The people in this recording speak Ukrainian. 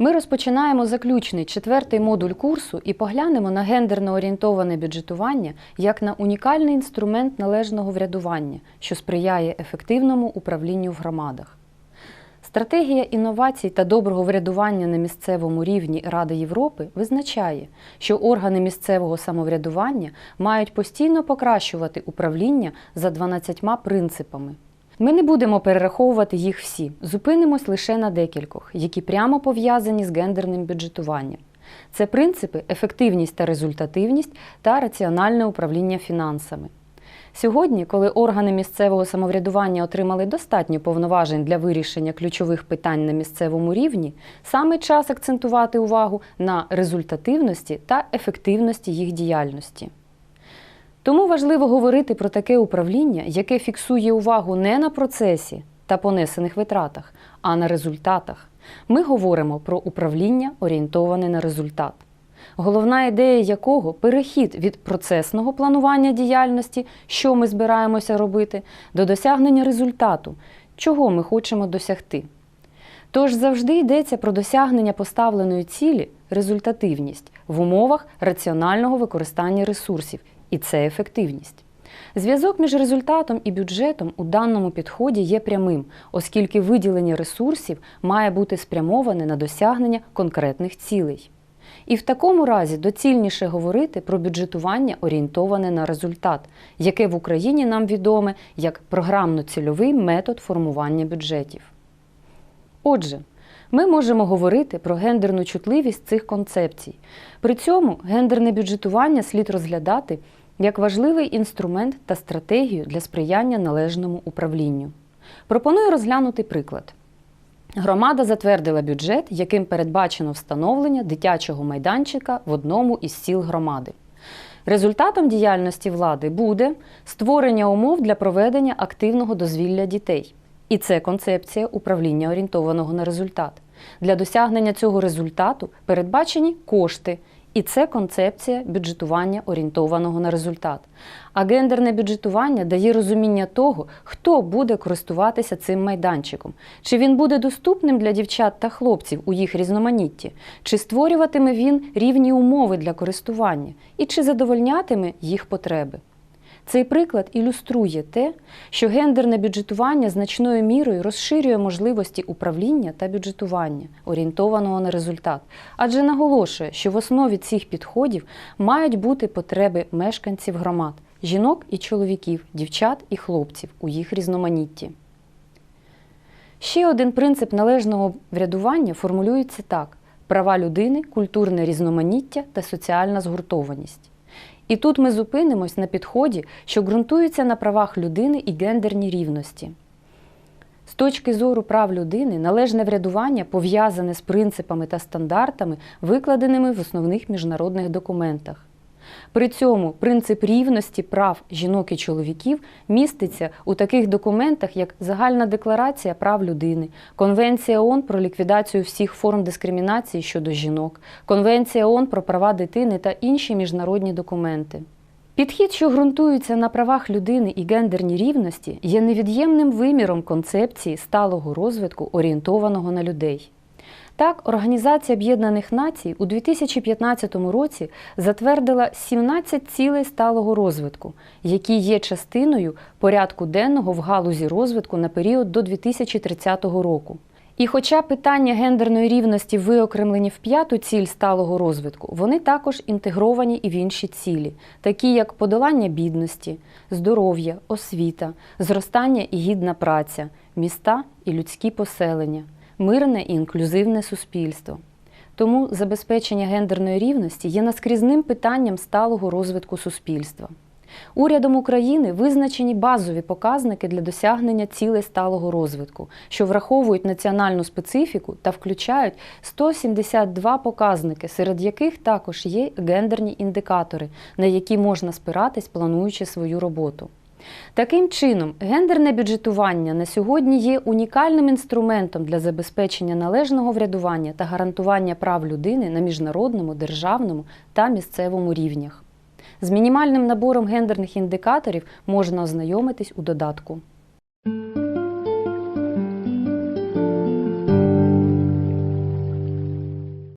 Ми розпочинаємо заключний четвертий модуль курсу і поглянемо на гендерно орієнтоване бюджетування як на унікальний інструмент належного врядування, що сприяє ефективному управлінню в громадах. Стратегія інновацій та доброго врядування на місцевому рівні Ради Європи визначає, що органи місцевого самоврядування мають постійно покращувати управління за 12 принципами. Ми не будемо перераховувати їх всі, зупинимось лише на декількох, які прямо пов'язані з гендерним бюджетуванням. Це принципи ефективність та результативність та раціональне управління фінансами. Сьогодні, коли органи місцевого самоврядування отримали достатньо повноважень для вирішення ключових питань на місцевому рівні, саме час акцентувати увагу на результативності та ефективності їх діяльності. Тому важливо говорити про таке управління, яке фіксує увагу не на процесі та понесених витратах, а на результатах. Ми говоримо про управління, орієнтоване на результат головна ідея якого перехід від процесного планування діяльності, що ми збираємося робити, до досягнення результату, чого ми хочемо досягти. Тож завжди йдеться про досягнення поставленої цілі, результативність в умовах раціонального використання ресурсів, і це ефективність. Зв'язок між результатом і бюджетом у даному підході є прямим, оскільки виділення ресурсів має бути спрямоване на досягнення конкретних цілей. І в такому разі доцільніше говорити про бюджетування орієнтоване на результат, яке в Україні нам відоме як програмно-цільовий метод формування бюджетів. Отже, ми можемо говорити про гендерну чутливість цих концепцій. При цьому гендерне бюджетування слід розглядати як важливий інструмент та стратегію для сприяння належному управлінню. Пропоную розглянути приклад. Громада затвердила бюджет, яким передбачено встановлення дитячого майданчика в одному із сіл громади. Результатом діяльності влади буде створення умов для проведення активного дозвілля дітей. І це концепція управління орієнтованого на результат. Для досягнення цього результату передбачені кошти, і це концепція бюджетування орієнтованого на результат. А гендерне бюджетування дає розуміння того, хто буде користуватися цим майданчиком, чи він буде доступним для дівчат та хлопців у їх різноманітті, чи створюватиме він рівні умови для користування, і чи задовольнятиме їх потреби. Цей приклад ілюструє те, що гендерне бюджетування значною мірою розширює можливості управління та бюджетування, орієнтованого на результат, адже наголошує, що в основі цих підходів мають бути потреби мешканців громад, жінок і чоловіків, дівчат і хлопців у їх різноманітті. Ще один принцип належного врядування формулюється так: права людини, культурне різноманіття та соціальна згуртованість. І тут ми зупинимось на підході, що ґрунтується на правах людини і гендерній рівності. З точки зору прав людини, належне врядування пов'язане з принципами та стандартами, викладеними в основних міжнародних документах. При цьому принцип рівності прав жінок і чоловіків міститься у таких документах, як Загальна декларація прав людини, Конвенція ООН про ліквідацію всіх форм дискримінації щодо жінок, Конвенція ООН про права дитини та інші міжнародні документи. Підхід, що ґрунтується на правах людини і гендерній рівності, є невід'ємним виміром концепції сталого розвитку, орієнтованого на людей. Так, Організація Об'єднаних Націй у 2015 році затвердила 17 цілей сталого розвитку, які є частиною порядку денного в галузі розвитку на період до 2030 року. І хоча питання гендерної рівності виокремлені в п'яту ціль сталого розвитку, вони також інтегровані і в інші цілі, такі як подолання бідності, здоров'я, освіта, зростання і гідна праця, міста і людські поселення мирне і інклюзивне суспільство. Тому забезпечення гендерної рівності є наскрізним питанням сталого розвитку суспільства. Урядом України визначені базові показники для досягнення цілей сталого розвитку, що враховують національну специфіку та включають 172 показники, серед яких також є гендерні індикатори, на які можна спиратись, плануючи свою роботу. Таким чином, гендерне бюджетування на сьогодні є унікальним інструментом для забезпечення належного врядування та гарантування прав людини на міжнародному, державному та місцевому рівнях. З мінімальним набором гендерних індикаторів можна ознайомитись у додатку.